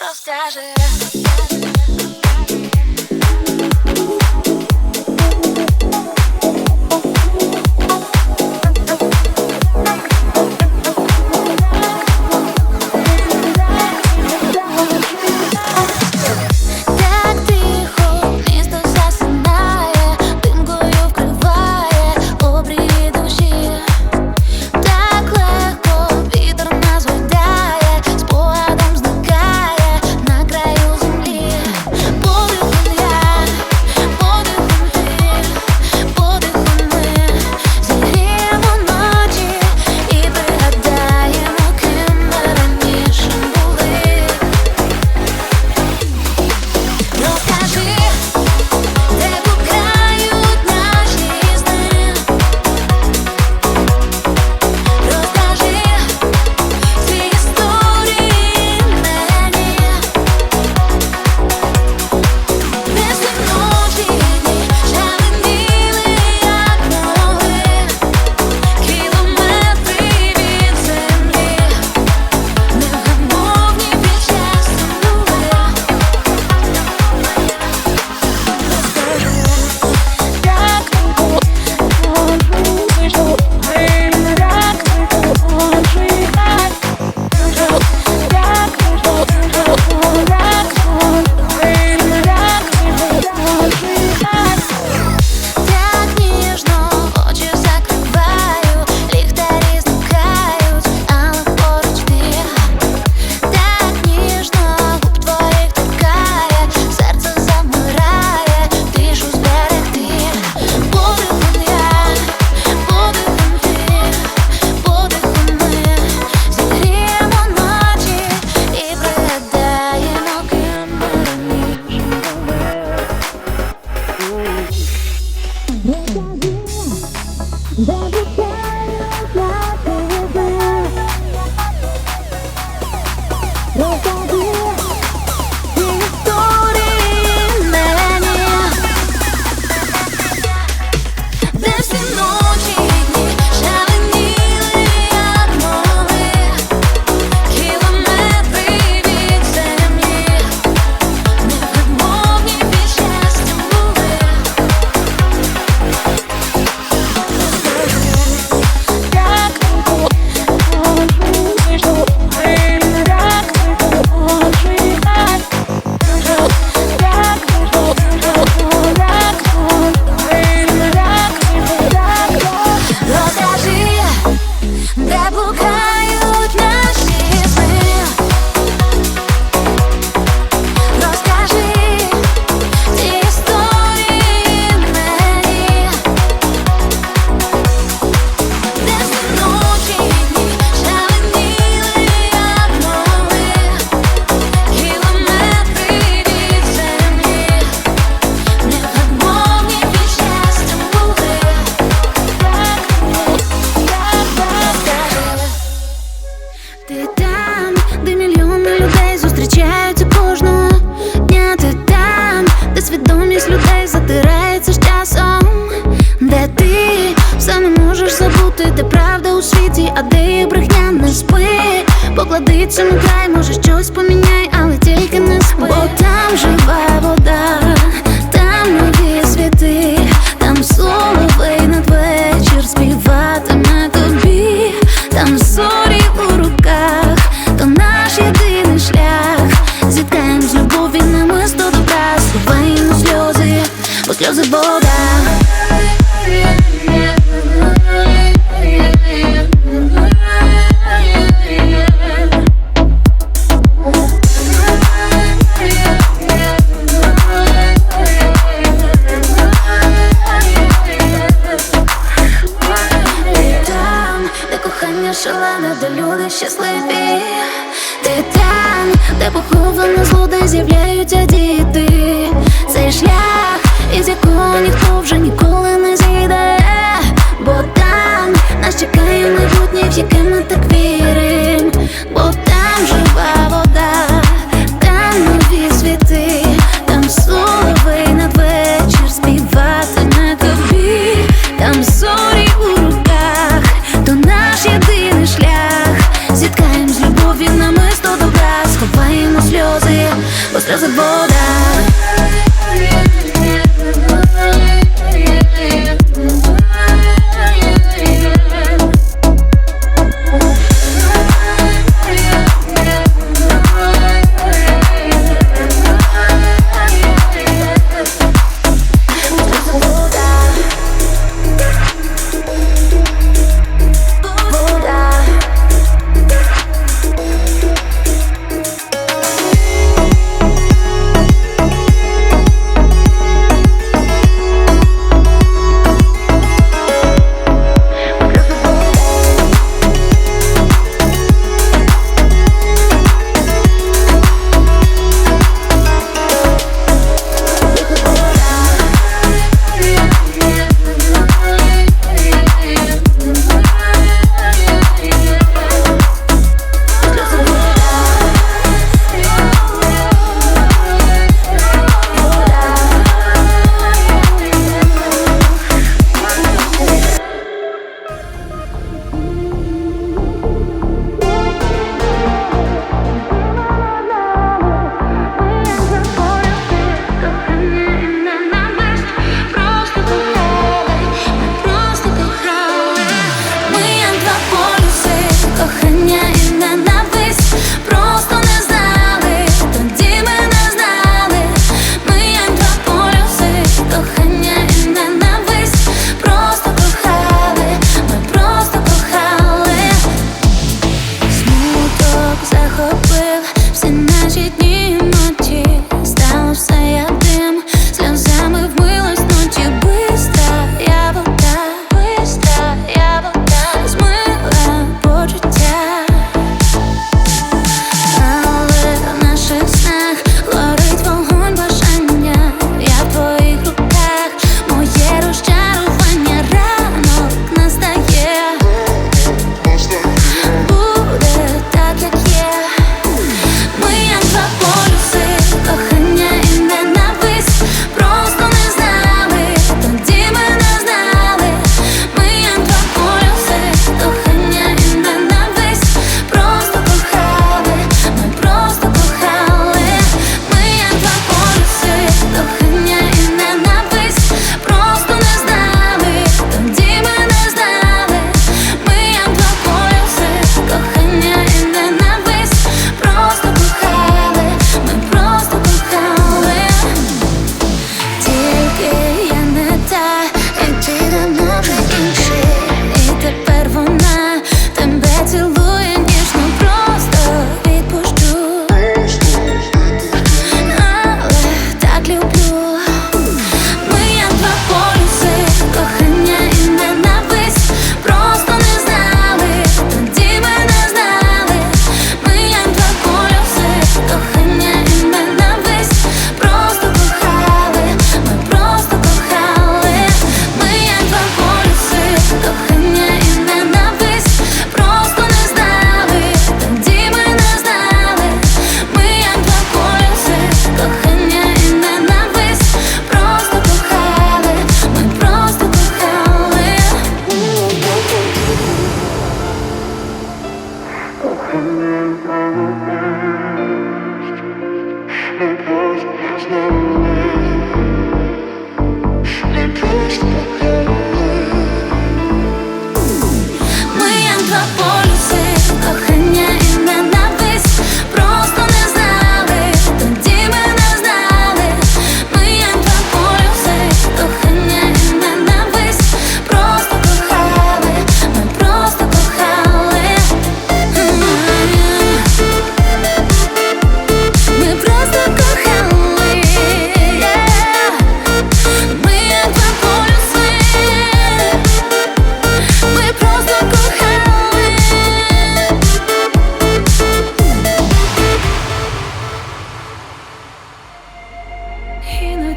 rozkaże. That. Поклади це край, може щось поміняй, але тільки не спи Бо там жива вода.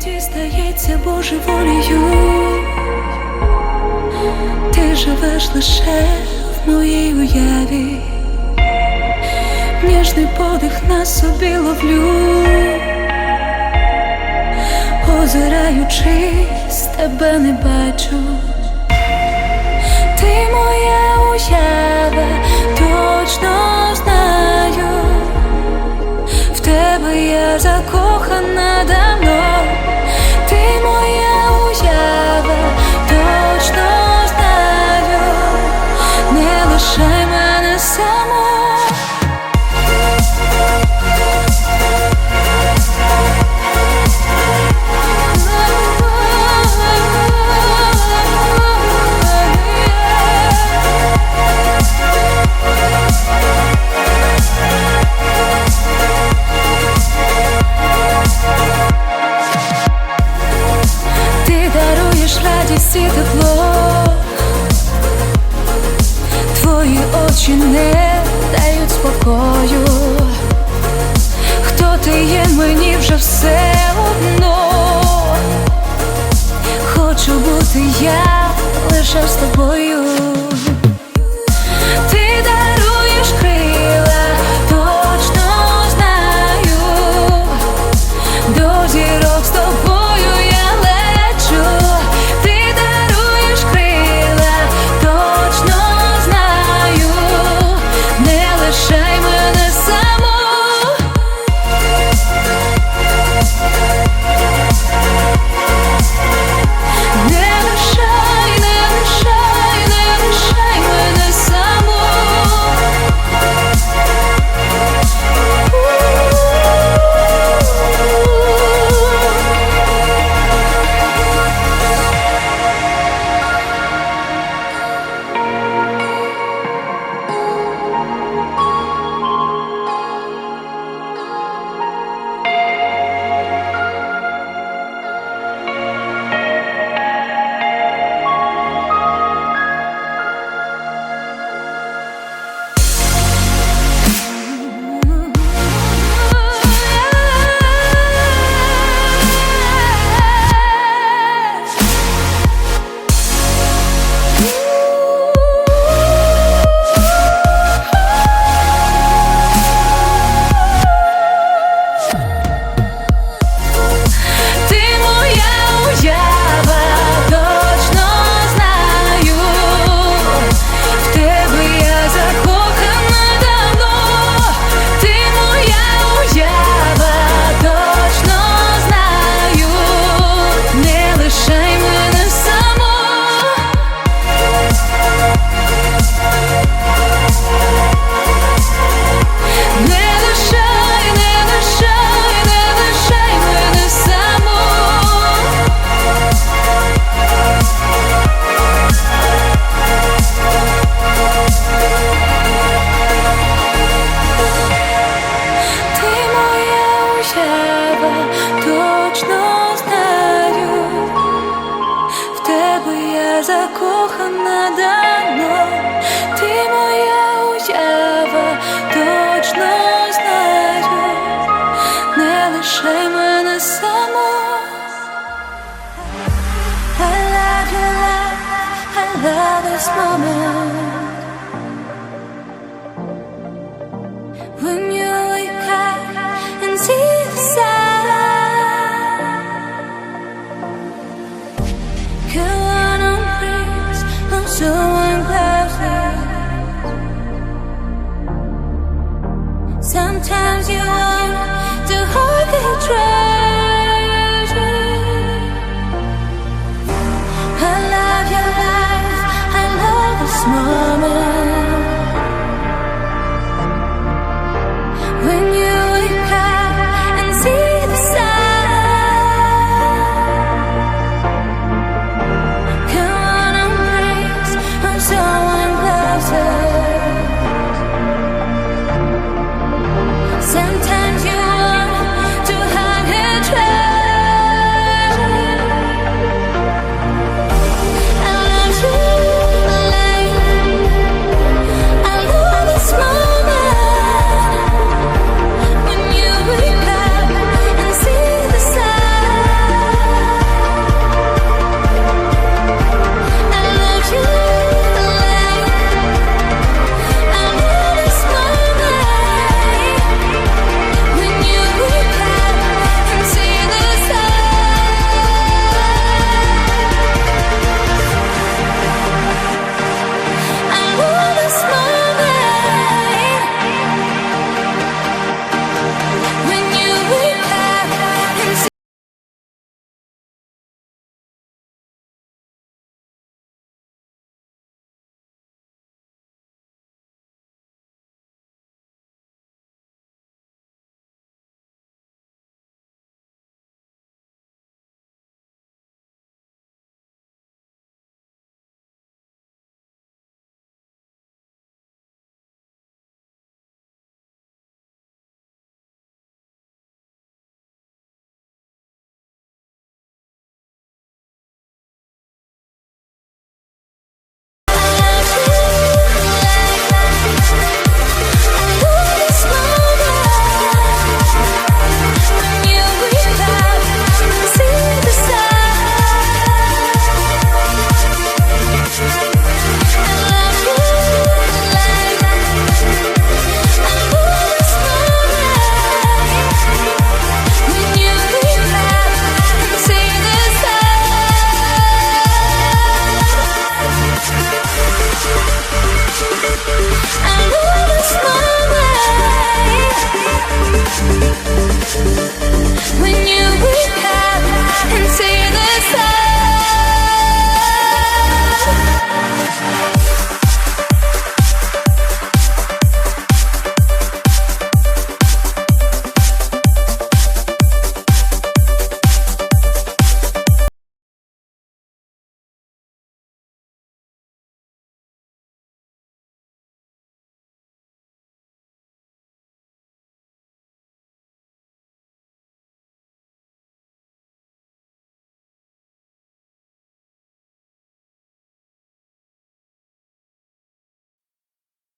житті стається божеволію, ти живеш лише в моїй уяві, ніжний подих на собі ловлю, озираючись, тебе не бачу, ти моя уява, точно знаю, в тебе я закохана давно. радість і тепло, твої очі не дають спокою, хто ти є, мені вже все одно, хочу бути я лише з тобою. promise.